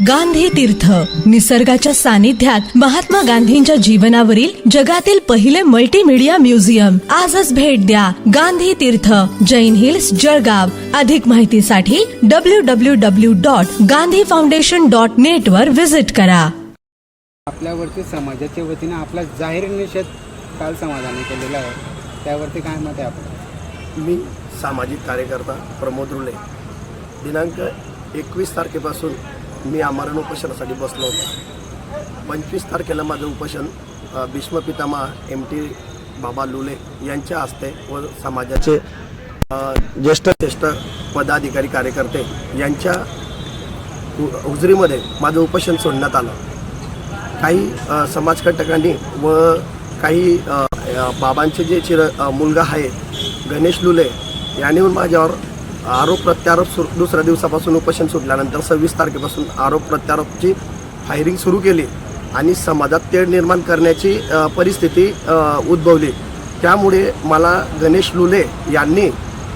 गांधी तीर्थ. निसर्गाच्या सानिध्यात महात्मा गांधींच्या जीवनावरील जगातील पहिले मल्टीमीडिया म्युझियम आजच भेट द्या गांधी तीर्थ. जैन हिल्स जळगाव. अधिक माहितीसाठी W W W dot Gandhi foundation dot net वर विजिट करा. आपल्यावरती समाजाच्या वतीने आपला जाहीर निषेध काल समाजाने केलेला आहे. त्यावरती काय मत आहे आपलं? मी सामाजिक कार्यकर्ता प्रमोद रुले. दिनांक एकवीस तारखेपासून मी आमरण उपोषणासाठी बसलो होतो. पंचवीस तारखेला माझं उपोषण भीष्म पितामह एम टी बाबा लुले यांच्या हस्ते व समाजाचे ज्येष्ठ ज्येष्ठ पदाधिकारी कार्यकर्ते यांच्या हुजरीमध्ये माझं उपोषण सोडण्यात आलं. काही समाजकटकांनी व काही बाबांचे जे चिर मुलगा आहे गणेश लुले यांनी माझ्यावर आरोप प्रत्यारोप सुरू दुसऱ्या दिवसापासून उपोषण सुटल्यानंतर सव्वीस तारखेपासून आरोप प्रत्यारोपची फायरिंग सुरू केली आणि समाजात तेढ निर्माण करण्याची परिस्थिती उद्भवली. त्यामुळे मला गणेश लुले यांनी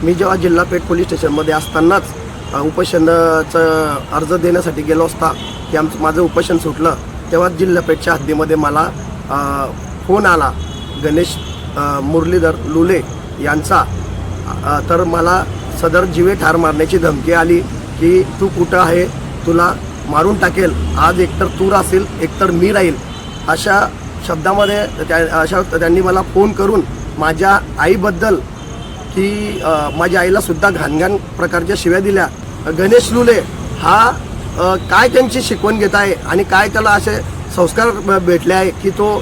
मी जेव्हा जिल्हा पेठ पोलीस स्टेशनमध्ये असतानाच उपोषणाचं अर्ज देण्यासाठी गेलो असता की आमचं माझं उपोषण सुटलं तेव्हा जिल्हापेठच्या हद्दीमध्ये मला फोन आला गणेश मुरलीधर लुले यांचा. तर मला सदर जीवे ठार मारण्याची धमकी आली की तू कुठं आहे? तुला मारून टाकेल. आज एकतर तू राहशील एकतर मी राहील. अशा शब्दामध्ये त्या अशा त्यांनी मला फोन करून माझ्या आईबद्दल की माझ्या आईलासुद्धा घाणघाण प्रकारच्या शिव्या दिल्या. गणेश लुले हा काय त्यांची शिकवण घेत आहे आणि काय त्याला असे संस्कार भेटले आहे की तो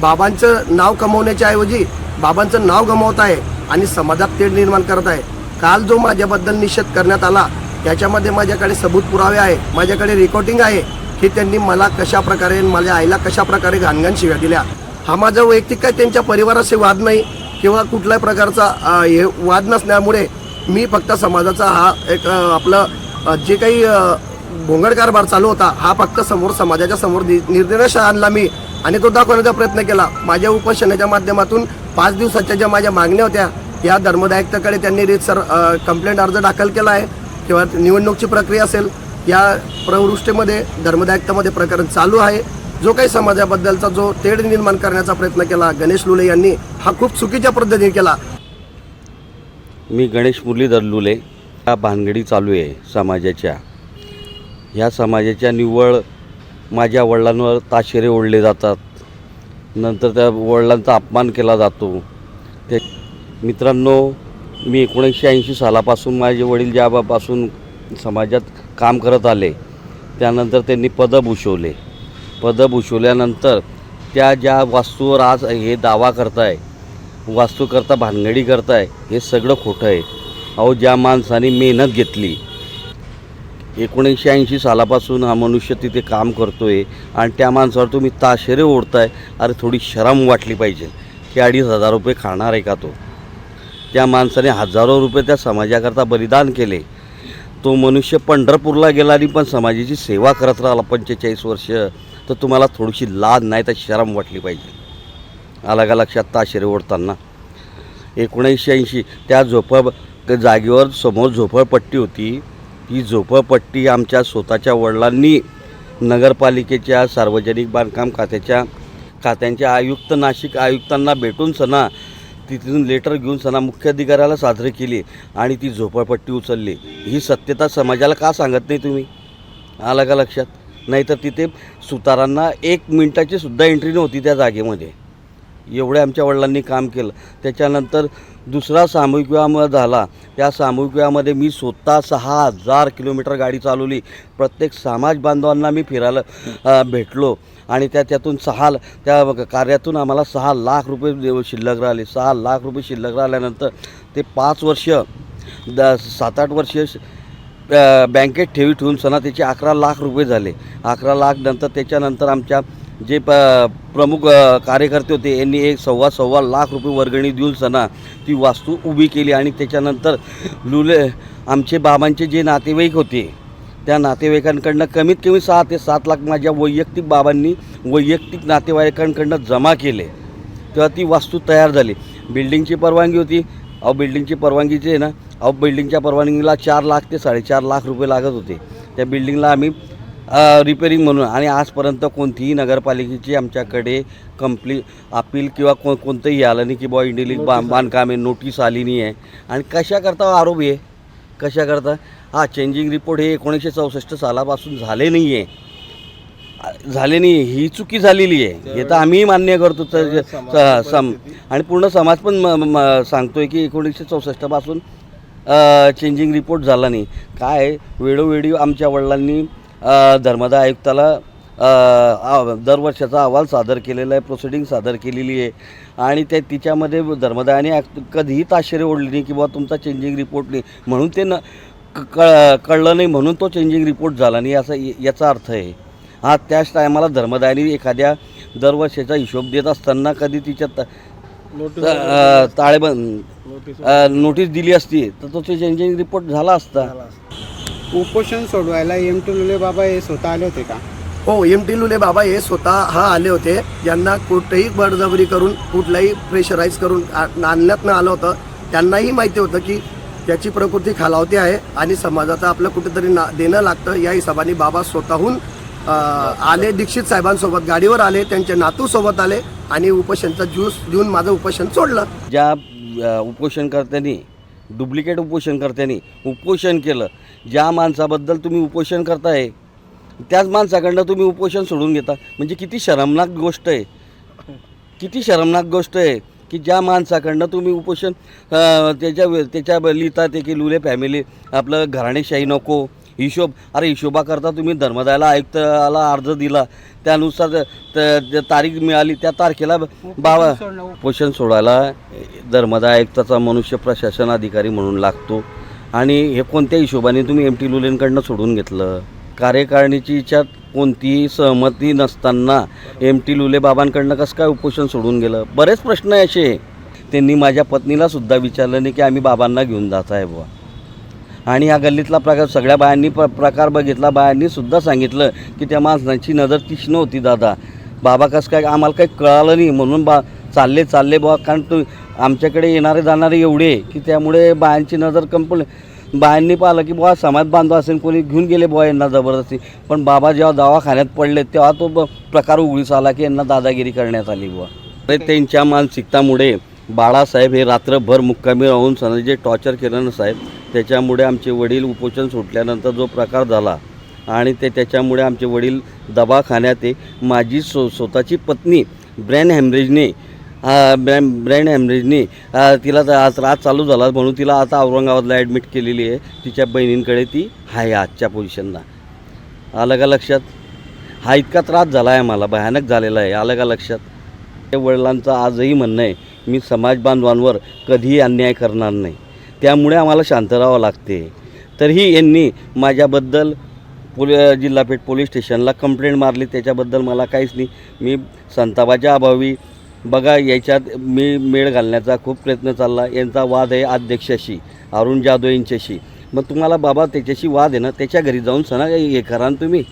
बाबांचं नाव कमवण्याच्या ऐवजी बाबांचं नाव गमावत आहे आणि समाजात तेढ निर्माण करत आहे. काल जो माझ्याबद्दल निषेध करण्यात आला त्याच्यामध्ये माझ्याकडे सबूत पुरावे आहे माझ्याकडे रेकॉर्डिंग आहे की त्यांनी मला कशा प्रकारे माझ्या आईला कशा प्रकारे घाणघाण शिव्या दिल्या. हा माझा वैयक्तिक काय त्यांच्या परिवाराशी वाद नाही किंवा कुठल्याही प्रकारचा हे वाद नसल्यामुळे मी फक्त समाजाचा हा एक आपलं जे काही भोंगड कारभार चालू होता हा फक्त समोर समाजाच्या समोर निर्देश आणला मी आणि तो दाखवण्याचा प्रयत्न केला. माझ्या उपोषणाच्या माध्यमातून पाच दिवसाच्या ज्या माझ्या मागण्या होत्या या धर्मदायकताकडे त्यांनी रीतसर कंप्लेंट अर्ज दाखल केला आहे. किंवा निवडणूकची प्रक्रिया असेल या प्रवृष्टीमध्ये धर्मदायकतामध्ये प्रकरण चालू आहे. जो काही समाजाबद्दलचा जो तेढ निर्माण करण्याचा प्रयत्न केला गणेश लुले यांनी हा खूप चुकीच्या पद्धतीने केला. मी गणेश मुरलीधर लुले हा भानगडी चालू आहे समाजाच्या. ह्या समाजाच्या निव्वळ माझ्या वडिलांवर ताशेरे ओढले जातात. नंतर त्या वडिलांचा अपमान केला जातो. ते मित्रांनो मी एकोणीसशे ऐंशी सालापासून माझे वडील ज्यापासून समाजात काम करत आले त्यानंतर त्यांनी पदं भूषवले. पदं भूषवल्यानंतर त्या ज्या वास्तूवर आज हे दावा करताय वास्तूकरता भानगडी करताय हे सगळं खोटं आहे. अहो ज्या माणसाने मेहनत घेतली एकोणीसशे ऐंशी सालापासून हा मनुष्य तिथे काम करतो आहे आणि त्या माणसावर तुम्ही ताशेरे ओढताय अरे थोडी शरम वाटली पाहिजे. की अडीच हजार रुपये खाणार आहे का तो? त्या माणसाने हजारो रुपये त्या समाजाकरता बलिदान केले. तो मनुष्य पंढरपूरला गेला आणि पण समाजाची सेवा करत राहिला पंचेचाळीस वर्ष. तर तुम्हाला थोडीशी लाज नाही तर शरम वाटली पाहिजे. आला का लक्षात? ताशेरे ओढताना. एकोणीसशे ऐंशी त्या झोपळ जागेवर समोर झोपडपट्टी होती. ती झोपडपट्टी आमच्या स्वतःच्या वडिलांनी नगरपालिकेच्या सार्वजनिक बांधकाम खात्याच्या खात्यांच्या आयुक्त नाशिक आयुक्तांना भेटून सणा तिथून लेटर घेऊन सणा मुख्याधिकाऱ्याला साजरे केली आणि ती झोपडपट्टी उचलली. ही सत्यता समाजाला का सांगत नाही तुम्ही? आलं का लक्षात? नाहीतर तिथे सुतारांना एक मिनटाची सुद्धा एंट्री नव्हती त्या जागेमध्ये. एवढे आमच्या वडिलांनी काम केलं. त्याच्यानंतर दुसरा सामूहिक विवाह झाला. त्या सामूहिक विवाहामध्ये मी स्वतः सहा हजार किलोमीटर गाडी चालवली. प्रत्येक समाज बांधवांना मी फिरायला भेटलो. आणि त्या त्यातून सहा त्या कार्यातून आम्हाला सहा लाख रुपये देव- शिल्लक राहिले. सहा लाख रुपये शिल्लक राहिल्यानंतर ते पाच वर्ष द सात आठ वर्ष बँकेत ठेवी ठेवून सणा त्याचे अकरा लाख रुपये झाले. अकरा लाख नंतर त्याच्यानंतर आमच्या जे प प्रमुख कार्यकर्ते होते यांनी एक सव्वा सव्वा लाख रुपये वर्गणी देऊन सणा ती वास्तू उभी केली आणि त्याच्यानंतर लुले आमचे बाबांचे जे नातेवाईक होते त्या नातेवाईकांकडनं कमीत कमी सहा ते सात लाख माझ्या वैयक्तिक बाबांनी वैयक्तिक नातेवाईकांकडनं जमा केले. तेव्हा ती वास्तू तयार झाली. बिल्डिंगची परवानगी होती. अहो बिल्डिंगची परवानगीची आहे ना. अहो बिल्डिंगच्या परवानगीला चार लाख ते साडेचार लाख रुपये लागत होते. त्या बिल्डिंगला आम्ही रिपेरिंग म्हणून. आणि आजपर्यंत कोणतीही नगरपालिकेची आमच्याकडे कंप्ली अपील किंवा को कोणतंही आलं नाही की बुवा इंडिलिंग बा बांधकाम आहे नोटीस आली नाही आहे आणि कशाकरता आरोप आहे कशाकरता? हा चेंजिंग रिपोर्ट हे एकोणीसशे चौसष्ट सालापासून झाले नाही आहे झाले नाही ही चुकी झालेली आहे. हे तर आम्ही मान्य करतो. तर सम आणि पूर्ण समाज पण सांगतोय की एकोणीसशे चौसष्टपासून चेंजिंग रिपोर्ट झाला नाही. काय? वेळोवेळी आमच्या वडिलांनी धर्मदा आयुक्ताला दरवर्षाचा अहवाल सादर केलेला आहे प्रोसिडिंग सादर केलेली आहे. आणि ते तिच्यामध्ये धर्मदायाने कधीही ताशेरे ओढले नाही की बुवा तुमचा चेंजिंग रिपोर्ट नाही. म्हणून ते न क- कळ कळलं नाही म्हणून तो चेंजिंग रिपोर्ट झाला नाही असा याचा अर्थ आहे. हा त्याच टायमाला धर्मदायाने एखाद्या दरवर्षाचा हिशोब देत असताना कधी तिच्या त- ताळेबंद नोटीस दिली असती. तर तो चेंजिंग रिपोर्ट झाला असता. उपोषण सोडवायला एम टी लुले बाबा हे स्वतः आले होते का? हो एम टी लुले बाबा हे स्वतः हा आले होते. यांना कुठेही बळजबरी करून कुठलाही प्रेशराईज करून आणण्यात न आलं होतं. त्यांनाही माहिती होतं की त्याची प्रकृती खालावती आहे आणि समाजाचं आपलं कुठेतरी ना देणं लागतं. या हिशोबाने बाबा स्वतःहून आले. दीक्षित साहेबांसोबत गाडीवर आले त्यांच्या नातूसोबत आले आणि उपोषणचा ज्यूस देऊन माझं उपोषण सोडलं. ज्या उपोषणकर्त्यांनी डुप्लिकेट उपोषणकर्त्यांनी उपोषण केलं. ज्या माणसाबद्दल तुम्ही उपोषण करताय त्याच माणसाकडनं तुम्ही उपोषण सोडून घेता. म्हणजे किती शरमनाक गोष्ट आहे. किती शरमनाक गोष्ट आहे की ज्या माणसाकडनं तुम्ही उपोषण त्याच्या त्याच्या लिहिता ते की लुले फॅमिली आपलं घराणेशाही नको हिशोब अरे हिशोबाकरता तुम्ही धर्मदायाला आयुक्ताला अर्ज दिला. त्यानुसार तारीख मिळाली त्या तारखेला बाबा उपोषण सोडायला धर्मदाय आयुक्ताचा मनुष्य प्रशासन अधिकारी म्हणून लागतो. आणि हे कोणत्या हिशोबाने तुम्ही एम टी लुलेंकडनं सोडून घेतलं? कार्यकारिणीची याच्यात कोणतीही सहमती नसताना एम टी लुले बाबांकडनं कसं काय उपोषण सोडून गेलं? बरेच प्रश्न आहे असे. त्यांनी माझ्या पत्नीला सुद्धा विचारलं नाही की आम्ही बाबांना घेऊन जात आहे बुवा. आणि ह्या गल्लीतला प्रकार सगळ्या बायांनी प्र प्रकार बघितला. बायांनीसुद्धा सांगितलं की त्या माणसांची नजर तीक्ष्ण होती दादा. बाबा कसं काय आम्हाला काही कळालं नाही. म्हणून बा चालले चालले बुवा. कारण तू आमच्याकडे येणारे जाणारे एवढे की त्यामुळे बायांची नजर कंपल बायांनी पाहिलं की बुवा समाज बांधव असेल कोणी घेऊन गेले बुवा यांना जबरदस्ती. पण बाबा जेव्हा दवाखान्यात पडले तेव्हा तो ब- प्रकार उघडीस आला की यांना दादागिरी करण्यात आली बुवा. अरे त्यांच्या मानसिकतामुळे बाळासाहेब हे रात्रभर मुक्कामी राहून सण जे टॉर्चर केलं ना साहेब? त्याच्यामुळे आमचे वडील उपोषण सुटल्यानंतर जो प्रकार झाला आणि ते त्याच्यामुळे आमचे वडील दवाखान्यात आहे. माझी स्व स्वतःची पत्नी ब्रॅन हॅमरेजने ब्रॅन ब्रॅन हॅमरेजने तिला आज त्रास चालू झाला म्हणून तिला आता औरंगाबादला ॲडमिट केलेली आहे. तिच्या बहिणींकडे ती आहे आजच्या पोझिशनला आलं का लक्षात? हा इतका त्रास झाला आहे मला भयानक झालेला आहे. आलं का लक्षात? त्या वडिलांचं आजही म्हणणं आहे मी समाज बांधवांवर कधीही अन्याय करणार नाही. त्यामुळे आम्हाला शांत राहावं लागते. तरीही यांनी माझ्याबद्दल पोलि जिल्हापेठ पोलीस स्टेशनला कंप्लेंट मारली. त्याच्याबद्दल मला काहीच नाही. मी संतापाच्या अभावी बघा याच्यात मी मेळ घालण्याचा खूप प्रयत्न चालला. यांचा वाद आहे अध्यक्षाशी अरुण जाधव यांच्याशी. मग तुम्हाला बाबा त्याच्याशी वाद आहे ना त्याच्या घरी जाऊन सणा हे करा तुम्ही.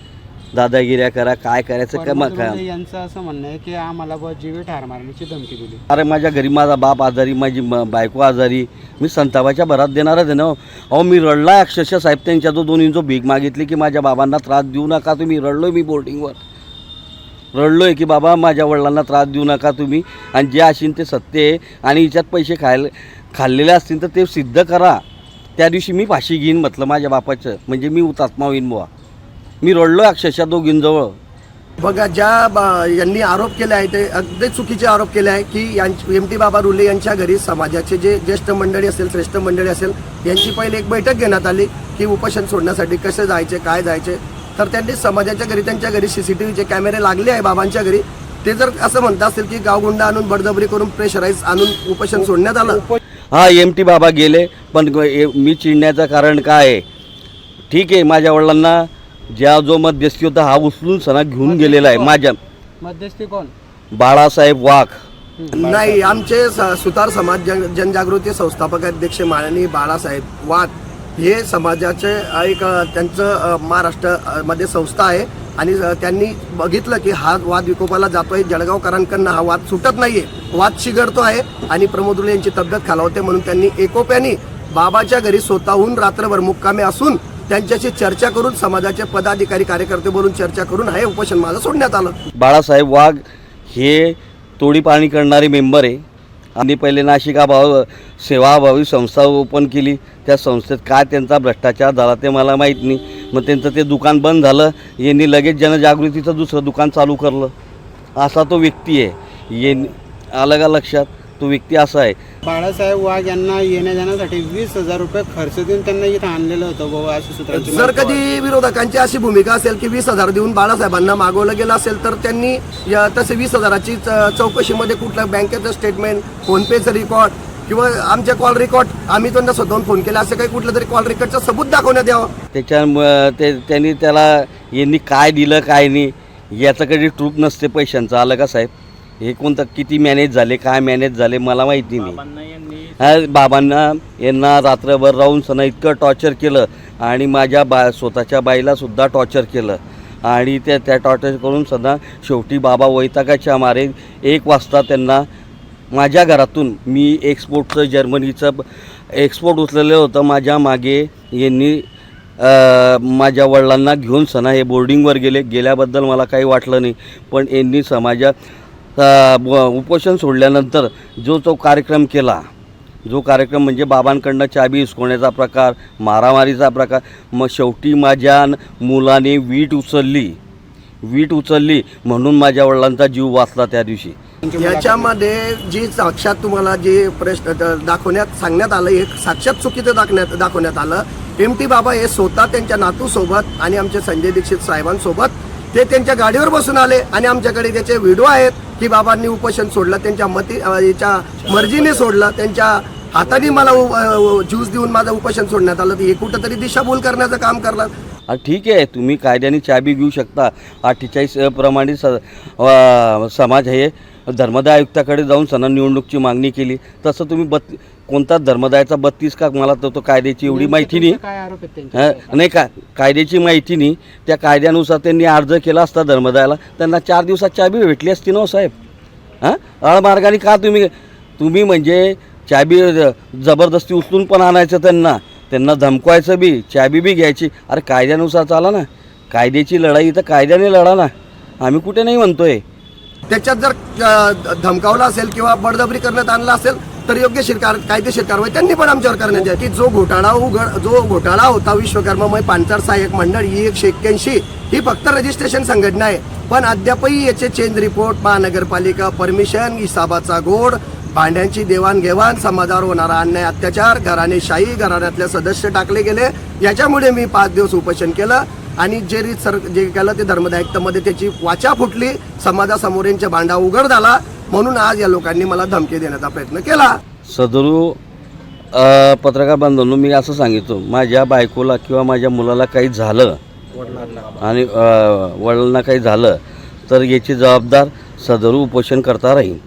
दादागिऱ्या करा काय करायचं का मग रुले यांचं असं म्हणणं आहे की आम्हाला बुवा जीवे ठार मारण्याची धमकी दिली. अरे माझ्या घरी माझा बाप आजारी माझी म- बायको आजारी. मी संतापाच्या भरात देणारच आहे ना हो. अहो मी रडला अक्षरशः साहेब त्यांच्या जो दोन इंचो भीक मागितली की माझ्या बाबांना त्रास देऊ नका तुम्ही. रडलो मी बोर्डिंगवर. रडलो आहे की बाबा माझ्या वडिलांना त्रास देऊ नका तुम्ही. आणि जे असेल ते सत्य आहे आणि हिच्यात पैसे खायला खाल्लेले असतील तर ते सिद्ध करा. त्या दिवशी मी फाशी घेईन म्हटलं माझ्या बापाचं. म्हणजे मी हुतात्मा होईन बुवा. मी रडलो अक्षरशः दोघींजवळ. बघा ज्या बा- यांनी आरोप केले आहे ते अगदी चुकीचे आरोप केले आहे की एम टी बाबा रुले यांच्या घरी समाजाचे जे ज्येष्ठ मंडळी असेल श्रेष्ठ मंडळी असेल यांची पहिले एक बैठक घेण्यात आली की उपोषण सोडण्यासाठी कसे जायचे काय जायचे. तर त्यांनी समाजाच्या घरी त्यांच्या घरी सीसीटीव्हीचे कॅमेरे लागले आहे बाबांच्या घरी. ते जर असं म्हणत असेल की गावगुंडा आणून बळजबरी करून प्रेशराईज आणून उपोषण सोडण्यात आलं. हा एम टी बाबा गेले पण मी चिडण्याचं कारण काय आहे? ठीक आहे माझ्या वडिलांना ज्या जो मध्यस्थी होता हा उचलून सणा घेऊन गेलेला आहे. माझ्या मध्यस्थी कोण? बाळासाहेब वाघ. नाही आमचे स- सुतार समाज जन जनजागृती संस्थापक अध्यक्ष माननीय बाळासाहेब वाघ हे समाजाचे एक अ, त्यांचं अ, महाराष्ट्र अ, मध्ये संस्था आहे. आणि अ, त्यांनी बघितलं की हा वाद विकोपाला जातोय. जळगावकरांकडनं हा वाद सुटत नाहीये. वाद शिगडतो आहे. आणि प्रमोद रुले यांची तब्येत खालावते म्हणून त्यांनी एकोप्याने बाबाच्या घरी स्वतःहून रात्रभर मुक्कामे असून त्यांच्याशी चर्चा करून समाजाचे पदाधिकारी कार्यकर्ते बोलून चर्चा करून हे उपोषण माझं सोडण्यात आलं. बाळासाहेब वाघ हे तोडी पाणी करणारे मेंबर आहे. आणि पहिले नाशिकाभाव सेवाभावी संस्था ओपन केली. त्या संस्थेत काय त्यांचा भ्रष्टाचार झाला ते मला माहीत नाही. मग त्यांचं ते दुकान बंद झालं. यांनी लगेच जनजागृतीचं दुसरं दुकान चालू करलं. असा तो व्यक्ती आहे. ये आलं का लक्षात? तो व्यक्ती असा आहे. बाळासाहेब वाघ यांना येण्या जाण्यासाठी वीस हजार रुपये खर्च देऊन त्यांना इथं आणलेलं होतं. बाबा अशी सूत्रांची जर माहिती कधी विरोधकांची अशी भूमिका असेल की वीस हजार देऊन बाळासाहेबांना मागवलं गेलं असेल तर त्यांनी या तसे वीस हजाराची च- चौकशीमध्ये कुठलं बँकेचं स्टेटमेंट फोनपेचं रेकॉर्ड किंवा आमच्या कॉल रेकॉर्ड आम्ही त्यांना स्वतःहून फोन केला असं काही कुठलं तरी कॉल रेकॉर्डचं सबूत दाखवण्यात यावं. त्याच्या ते त्यांनी त्याला यांनी काय दिलं काय नाही याचं कधी ट्रूप नसते पैशांचं. आलं का साहेब? हे कोणतं किती मॅनेज झाले काय मॅनेज झाले मला माहिती नाही. हा बाबांना यांना रात्रभर राहून सणा इतकं टॉर्चर केलं आणि माझ्या बा स्वतःच्या बाईला सुद्धा टॉर्चर केलं. आणि त्या त्या टॉर्चर करून सदा शेवटी बाबा वैतागाच्या मारे एक वाजता त्यांना माझ्या घरातून मी एक्सपोर्टचं जर्मनीचं एक्सपोर्ट उचललेलं होतं. माझ्या मागे यांनी माझ्या वडिलांना घेऊन सणा हे बोर्डिंगवर गेले. गेल्याबद्दल मला काही वाटलं नाही. पण यांनी समाजात उपोषण सोडल्यानंतर जो तो कार्यक्रम केला जो कार्यक्रम म्हणजे बाबांकडनं चाबी हिसकवण्याचा प्रकार मारामारीचा प्रकार मग शेवटी माझ्या मुलाने वीट उचलली वीट उचलली म्हणून माझ्या वडिलांचा जीव वाचला त्या दिवशी. याच्यामध्ये जी साक्षात तुम्हाला जे प्रश्न दाखवण्यात सांगण्यात आलं हे साक्षात चुकीचं दाखवण्यात दाखवण्यात आलं. एम टी बाबा हे स्वतः त्यांच्या नातूसोबत आणि आमचे संजय दीक्षित साहेबांसोबत ते त्यांच्या गाडीवर बसून आले आणि आमच्याकडे त्याचे व्हिडिओ आहेत. की बाबांनी उपोषण सोडलं त्यांच्या मती याच्या मर्जीने सोडलं त्यांच्या हाताने मला उ- ज्यूस देऊन माझं उपोषण सोडण्यात आलं. तर हे कुठंतरी दिशाभूल करण्याचं काम करणार. ठीक आहे. तुम्ही कायद्याने चाबी घेऊ शकता. अठ्ठेचाळीस प्रमाणे स समाज हे धर्मदाय आयुक्ताकडे जाऊन सणा निवडणूकची मागणी केली. तसं तुम्ही बत कोणता धर्मदायाचा बत्तीस का मला तर तो कायद्याची एवढी माहिती नाही. तुमचे काय आरोप आहेत त्यांचे? नाही का? कायद्याची माहिती नाही. त्या कायद्यानुसार त्यांनी अर्ज केला असता धर्मदायाला. त्यांना चार दिवसात चाबी भेटली असती ना हो साहेब? हां? अळमार्गाने का तुम्ही तुम्ही म्हणजे चाबी ज- जबरदस्ती उचलून पण आणायचं त्यांना. त्यांना धमकवायचं बी चाबी बी घ्यायची. अरे कायद्यानुसार चाला ना. कायद्याची लढाई तर कायद्याने लढा ना. आम्ही कुठे नाही म्हणतोय. त्याच्यात जर अ, धमकावलं असेल किंवा बळजबरी करण्यात आणलं असेल तर योग्य कार कायदेशीर कारवाई त्यांनी पण आमच्यावर करण्यात आहे की जो घोटाळा उघड जो घोटाळा होता विश्वकर्मामय पांचाळ सहाय्यक मंडळ ही एकशे एक्क्याऐंशी ही फक्त रजिस्ट्रेशन संघटना आहे. पण अद्यापही याचे चेंज रिपोर्ट महानगरपालिका परमिशन हिसाबाचा गोड भांड्यांची देवाणघेवाण समाजावर होणारा अन्याय अत्याचार घराणेशाही घराण्यातले सदस्य टाकले गेले. याच्यामुळे मी पाच दिवस उपोषण केलं आणि जे रीत सर जे केलं ते धर्मदायिकतामध्ये त्याची वाचा फुटली. समाजासमोर यांच्या भांडा उघड झाला. म्हणून आज या लोकांनी मला धमकी देण्याचा प्रयत्न केला. सदरू पत्रकार बांधवांनो मी असं सांगितलं. माझ्या बायकोला किंवा माझ्या मुलाला काही झालं आणि वडिलांना काही झालं तर याची जबाबदार सदरू उपोषण करता राहील.